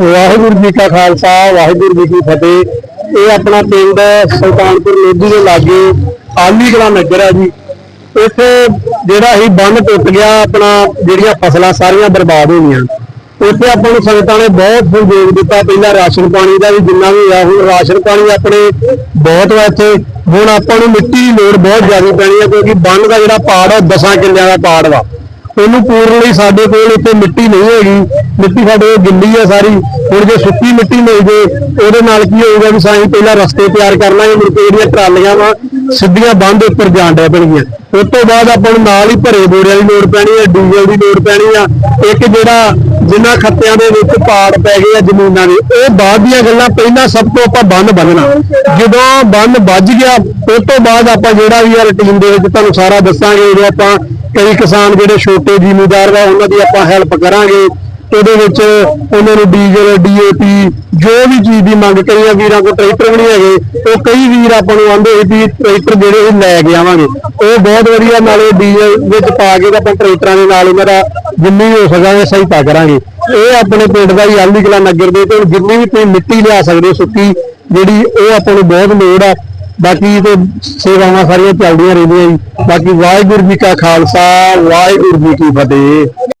ਵਾਹਿਗੁਰੂ ਜੀ ਕਾ ਖਾਲਸਾ, ਵਾਹਿਗੁਰੂ ਜੀ ਕੀ ਫਤਿਹ। ਇਹ ਆਪਣਾ ਪਿੰਡ ਸੁਲਤਾਨਪੁਰ ਲੋਧੀ ਦੇ ਲਾਗੇ ਆਲੀ ਕਲਾ ਨਗਰ ਹੈ ਜੀ। ਇੱਥੇ ਜਿਹੜਾ ਹੀ ਬੰਨ ਟੁੱਟ ਗਿਆ, ਆਪਣਾ ਜਿਹੜੀਆਂ ਫਸਲਾਂ ਸਾਰੀਆਂ ਬਰਬਾਦ ਹੋ ਗਈਆਂ ਉੱਥੇ ਆਪਾਂ ਨੂੰ ਸੰਗਤਾਂ ਨੇ ਬਹੁਤ ਸਹਿਯੋਗ ਦਿੱਤਾ। ਪਹਿਲਾਂ ਰਾਸ਼ਨ ਪਾਣੀ ਦਾ ਵੀ ਜਿੰਨਾ ਵੀ ਆ, ਹੁਣ ਰਾਸ਼ਨ ਪਾਣੀ ਆਪਣੇ ਬਹੁਤ ਵਾ ਇੱਥੇ। ਹੁਣ ਆਪਾਂ ਨੂੰ ਮਿੱਟੀ ਦੀ ਲੋੜ ਬਹੁਤ ਜ਼ਿਆਦਾ ਪੈਣੀ ਹੈ ਕਿਉਂਕਿ ਬੰਨ ਦਾ ਜਿਹੜਾ ਪਾੜ ਆ 10 ਕਿੱਲਿਆਂ ਦਾ ਪਾੜ ਵਾ। ਉਹਨੂੰ ਪੂਰਨ ਲਈ ਸਾਡੇ ਕੋਲ ਇੱਥੇ ਮਿੱਟੀ ਨਹੀਂ ਹੈਗੀ। ਮਿੱਟੀ ਸਾਡੇ ਕੋਲ ਗਿੱਲੀ ਆ ਸਾਰੀ। ਹੁਣ ਜੇ ਸੁੱਕੀ ਮਿੱਟੀ ਮਿਲ ਜੇ, ਉਹਦੇ ਨਾਲ ਕੀ ਹੋਊਗਾ ਵੀ ਸਾਈਂ ਪਹਿਲਾਂ ਰਸਤੇ ਤਿਆਰ ਕਰ ਲਾਂਗੇ, ਮੁੜ ਕੇ ਜਿਹੜੀਆਂ ਟਰਾਲੀਆਂ ਵਾ ਸਿੱਧੀਆਂ ਬੰਦ ਉੱਪਰ ਜਾਣ ਡੈ ਪੈਣਗੀਆਂ ਉਸ ਤੋਂ ਬਾਅਦ ਆਪਾਂ ਨੂੰ ਨਾਲ ਹੀ ਭਰੇ ਬੋਰਿਆਂ ਦੀ ਲੋੜ ਪੈਣੀ ਹੈ ਡੀਜ਼ਲ ਦੀ ਲੋੜ ਪੈਣੀ ਆ। ਇੱਕ ਜਿਹੜਾ ਜਿਨ੍ਹਾਂ ਖੱਤਿਆਂ ਦੇ ਵਿੱਚ ਪਾੜ ਪੈ ਗਏ ਆ ਜ਼ਮੀਨਾਂ ਦੇ, ਉਹ ਬਾਅਦ ਦੀਆਂ ਗੱਲਾਂ ਪਹਿਲਾਂ ਸਭ ਤੋਂ ਆਪਾਂ ਬੰਨ ਬੰਨਣਾ। ਜਦੋਂ ਬੰਨ ਵੱਜ ਗਿਆ, ਉਸ ਤੋਂ ਬਾਅਦ ਆਪਾਂ ਜਿਹੜਾ ਵੀ ਆ ਰੁਟੀਨ ਦੇ ਵਿੱਚ ਤੁਹਾਨੂੰ ਸਾਰਾ ਦੱਸਾਂਗੇ ਜੇ ਆਪਾਂ ਕਈ ਕਿਸਾਨ ਜਿਹੜੇ ਛੋਟੇ ਜ਼ਿਮੀਂਦਾਰ ਵਾ ਉਹਨਾਂ ਦੀ ਆਪਾਂ ਹੈਲਪ ਕਰਾਂਗੇ। ਉਹਦੇ ਵਿੱਚ ਉਹਨਾਂ ਨੂੰ ਡੀਜ਼ਲ ਡੀਏਪੀ ਜੋ ਵੀ ਚੀਜ਼ ਦੀ ਮੰਗ ਕਰੀ ਵੀਰਾਂ ਕੋਲ ਟਰੈਕਟਰ ਵੀ ਨਹੀਂ ਹੈਗੇ, ਉਹ ਕਈ ਵੀਰ ਆਪਾਂ ਨੂੰ ਆਂਦੇ ਸੀ ਵੀ ਟਰੈਕਟਰ ਜਿਹੜੇ ਇਹ ਲੈ ਕੇ ਆਵਾਂਗੇ। ਉਹ ਬਹੁਤ ਵਧੀਆ ਨਾਲੇ ਡੀਜ਼ਲ ਵਿੱਚ ਪਾ ਕੇ ਆਪਾਂ ਟਰੈਕਟਰਾਂ ਦੇ ਨਾਲ ਇਹਨਾਂ ਦਾ ਜਿੰਨੀ ਹੋ ਸਕਾਂਗੇ ਸਹਾਇਤਾ ਕਰਾਂਗੇ। ਇਹ ਆਪਣੇ ਪਿੰਡ ਦਾ ਹੀ ਆਲੀ ਕਲਾ ਨਗਰ ਦੇ ਤੇ ਜਿੰਨੀ ਵੀ ਤੁਸੀਂ ਮਿੱਟੀ ਲਿਆ ਸਕਦੇ ਹੋ ਸੁੱਕੀ, ਜਿਹੜੀ ਉਹ ਆਪਾਂ ਨੂੰ ਬਹੁਤ ਲੋੜ ਆ। ਬਾਕੀ ਤੇ ਸੇਵਾਵਾਂ ਸਾਰੀਆਂ ਚੱਲਦੀਆਂ ਰਹਿੰਦੀਆਂ ਜੀ। ਬਾਕੀ ਵਾਹਿਗੁਰੂ ਜੀ ਕਾ ਖਾਲਸਾ, ਵਾਹਿਗੁਰੂ ਜੀ ਕੀ ਫਤਿਹ।